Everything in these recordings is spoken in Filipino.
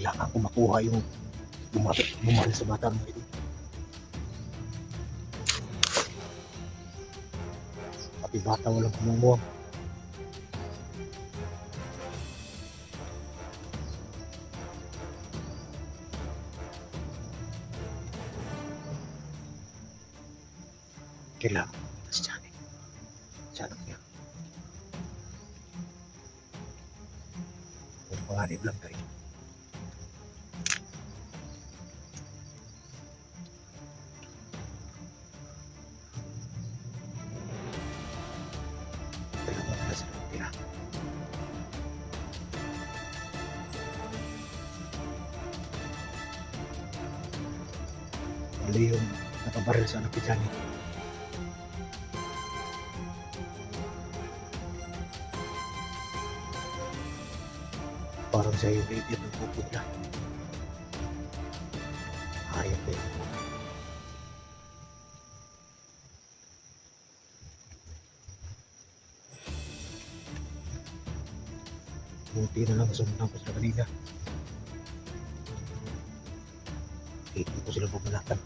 Kailangan ko makuha yung bumaril sa bata mga idol. Pati bata walang kumumuha. Kailangan ko pumunta si Janet. Sa anak niya. Kung panganib lang tayo. Nakabaril sa anak ni Janet. Parang siya yung idiot ng puputla. Hayop eh. Buti na lang nasundan ko sila kanina. Hindi ko sila pumalakan.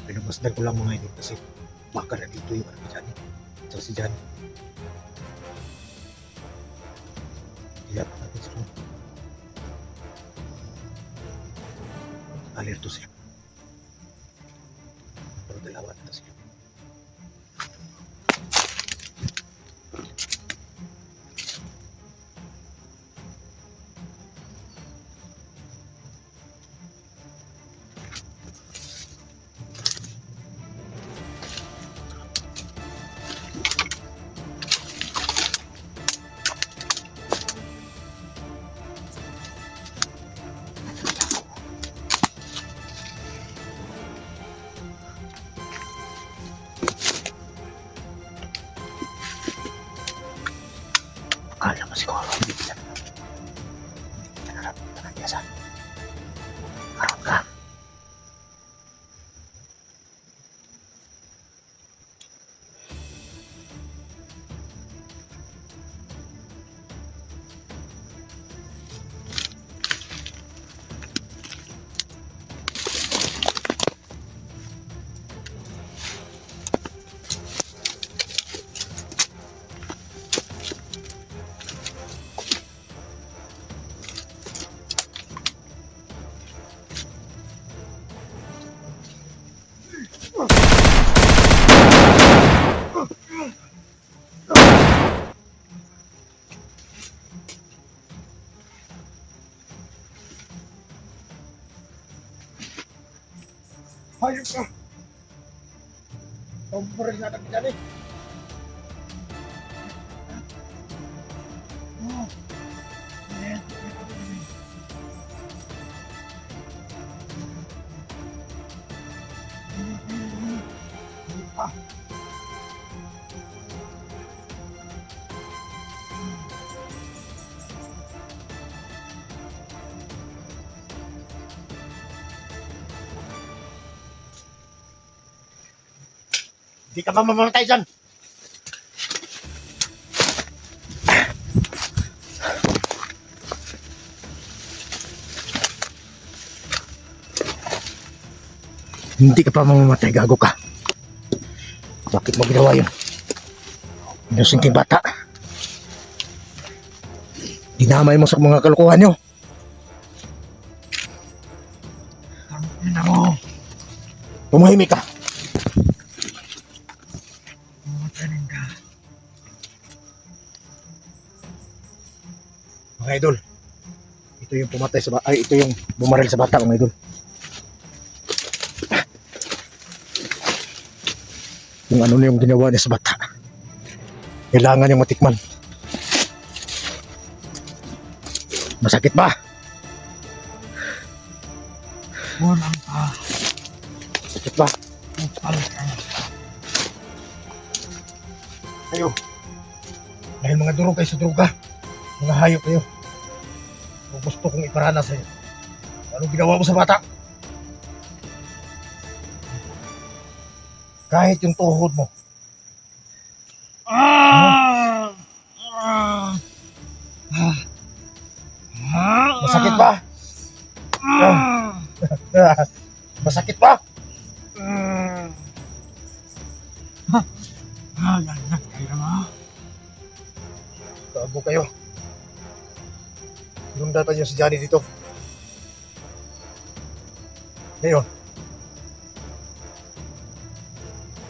Ah, pinamasdan ko lang mga idol kasi baka na dito yung ano dyan. Sa si Jan. Tidak natin sila. Alerto siya. Nararamdaman ng Ka! Pampurin na natin dyan eh. Hindi ka mamamatay dyan? Hindi ka pa mamamatay, gago ka. Bakit mo ginawa yun? Inusinting bata. Dinamay mo sa mga kalukuhan nyo. Tumahimik ka. Mamatayin ka. Mga idol, ito yung pumatay sa ay ito yung bumaril sa bata mga idol. Kung ano yung ginawa niya sa bata. Kailangan niyang matikman. Masakit ba? Walang ka. Sakit ba? kayo. Dahil mga durog kayo sa droga. Mga hayop kayo. So, gusto kong iparana sa'yo. Anong ginawa mo sa bata? Kahit yung tuhod mo. Ah! Ah! Ah! Masakit ba? Ah! Masakit ba? Gago kayo. Inundatan niyo si Johnny dito. Ngayon.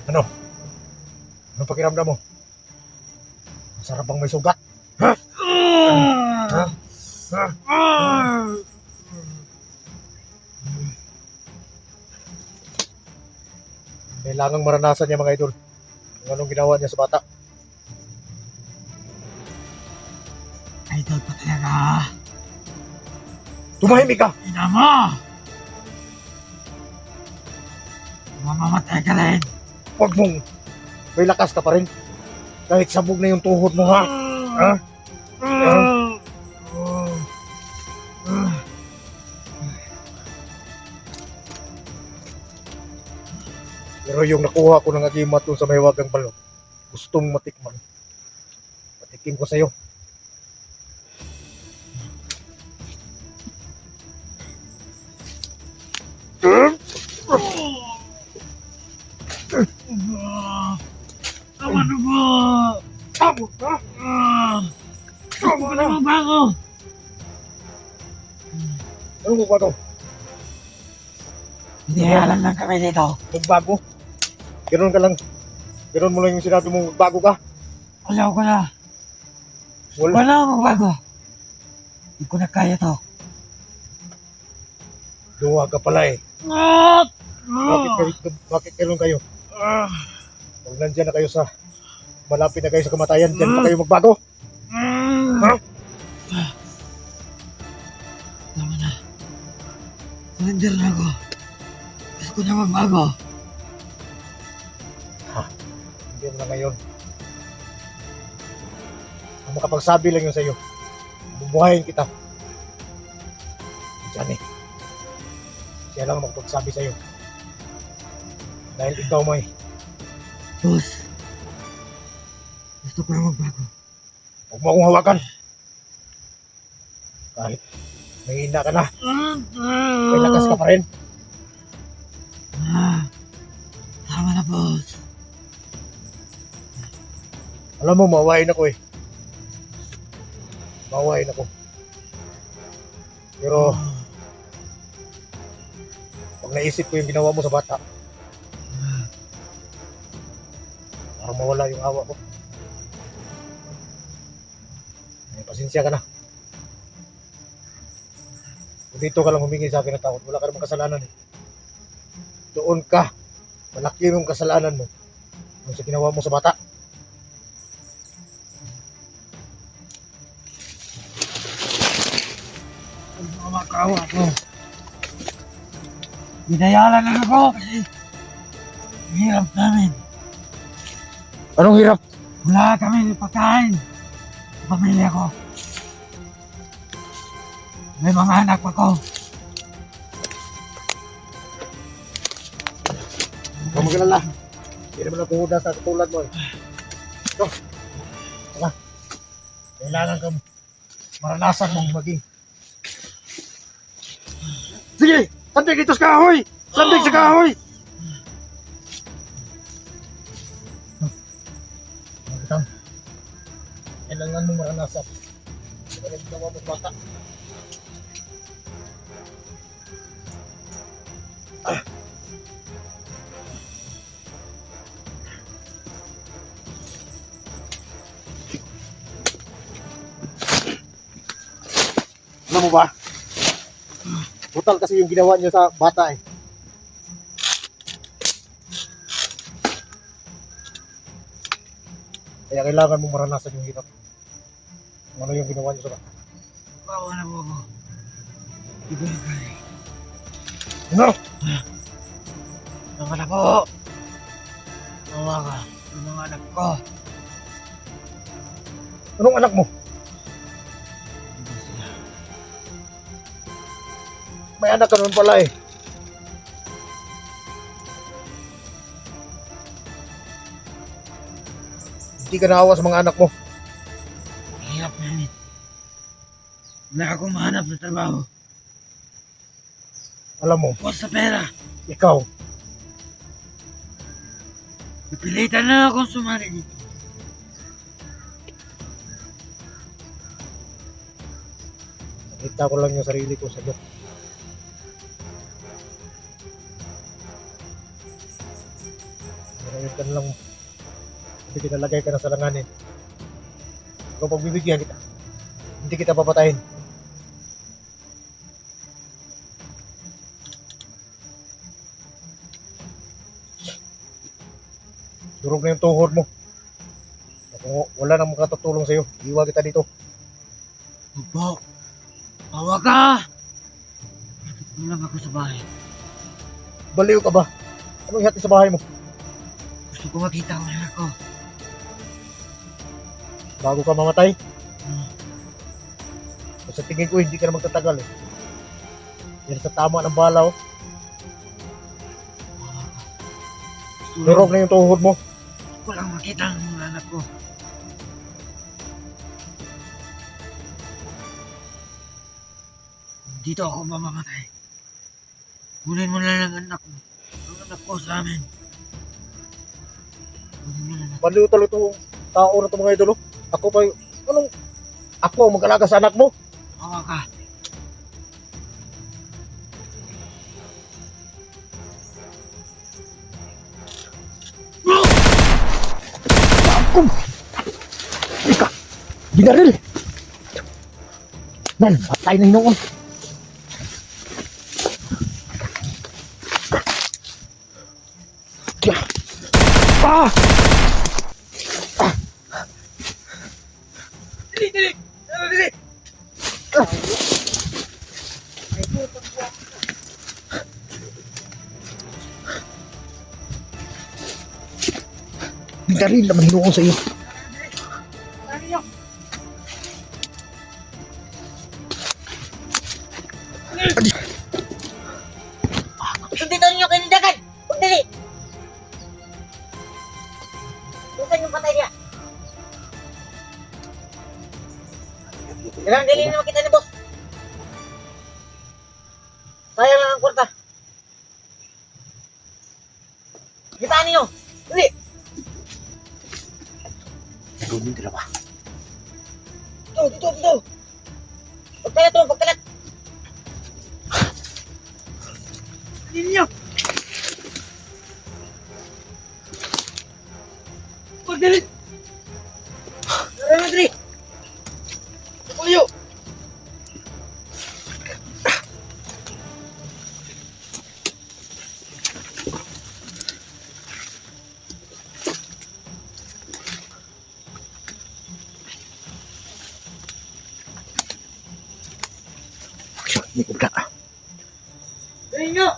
Ano? Anong pakiramdam mo? Masarap bang may sugat? Ha? Ha? Ha? Kailangang maranasan niya mga idol. Kung anong ginawa niya sa bata. Idol pa talaga. Tumahimik ka! Ina mo! Mamamatay ka rin. Huwag mong may lakas ka pa rin. Kahit sabog na yung tuhod mo ha. Ha? Pero yung nakuha ko ng agimat dun sa may wagang balon, gustong matikman. Patikim ko sa'yo. Ano mo ba to? Hindi alam lang kami dito. Magbago? Ganun ka lang. Ganun mo lang yung sinabi mong magbago ka. Ayaw ko na. Wala. Wala akong magbago. Hindi ko na kaya to. Luwa ka pala eh. Ah! Bakit, kayo, bakit ganun kayo? Pag nandyan na kayo sa malapit na kayo sa kamatayan, dyan pa kayo magbago. Ha? Tama na. Surrender na ako. Gusto ko na magbago. Hindi mo na ngayon. Ang makapagsabi lang yun sa'yo. Bubuhayin kita. Diyan eh. Siya lang ang makapagsabi sa'yo. Dahil ikaw may Boss. Gusto ko na magbago. huwag mo akong hawakan. Kahit mahina ka na, may lakas ka pa rin. Ah, tama na, boss. Alam mo, mawain ako eh. Mawain ako. Pero, pag naisip ko yung ginawa mo sa bata, parang mawala yung awa ko. Ay, pasensya ka na. Dito ka lang humingi sa akin ng tawad, wala ka namang kasalanan eh. Doon ka, malaki yung kasalanan mo. Yung sa ginawa mo sa bata. Ang mga makawa ko. Binayalan lang ako kasi ang hirap namin. Anong hirap? Wala kami pagkain pamilya ko. May mga anak pa ko. Huwag mo kilala. Hindi naman ako huda sa katulad mo eh. Ito. Tara. Kailangan ka maranasan mong maging. Sige! Sandig ito sa kahoy! Sandig sa kahoy! Magitang. Kailangan mong maranasan. Kailangan mo mo bata. Alam mo ba? Brutal kasi yung ginawa niyo sa bata eh. Kaya kailangan mong maranasan yung hirap. Ano yung ginawa niyo sa bata. Bawa na mo ako. Hindi ko na. Ano? Tama na po. Bawa ka. Yung mga anak ko. Anong anak mo? May anak ka naman pala eh. Hindi ka naawa sa mga anak mo. Hirap namin. Wala akong mahanap sa trabaho. Alam mo, sa pera, ikaw, napilitan na akong sumali dito. nakita ko lang yung sarili ko sa Diyos. Ngayon ka na lang, hindi kita lagay ka na sa langanin. Ikaw pagbibigyan kita, hindi kita papatayin. Durog na yung tuhod mo. Kung wala nang makatutulong sa'yo, iwa kita dito. Opo. Tawa ka! Bakit lang ako sa bahay? Baliw ka ba? Anong ihati sa bahay mo? Gusto ko makita ang anak ko. Bago ka mamatay? Hmm. Sa tingin ko, hindi ka na magtatagal eh. Yan sa tama ng bala, oh. Durog na yung tuhod mo. Ko lang makita ang anak ko. Dito ako mamamatay. Kunin mo na lang ang anak ko. Ang anak ko sa amin. Kunin mo na lang. Itong tao na itong mga idolo. Ako pa yung, anong, ako ang mag-alaga sa anak mo? Tawa ka. Binaril. Man, patay na noon. Ah! Dili, dili! Dili, dili! Binaril naman noon sa iyo. Sundito ninyo kayo nindagan! Huwag dali! Bukan yung patay niya. Kailangan dali na makita ni boss. Ko ka. Dili niyo!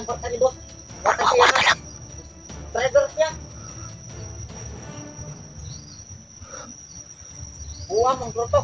Ng ni boss. Wata siya. Buwa mong troto.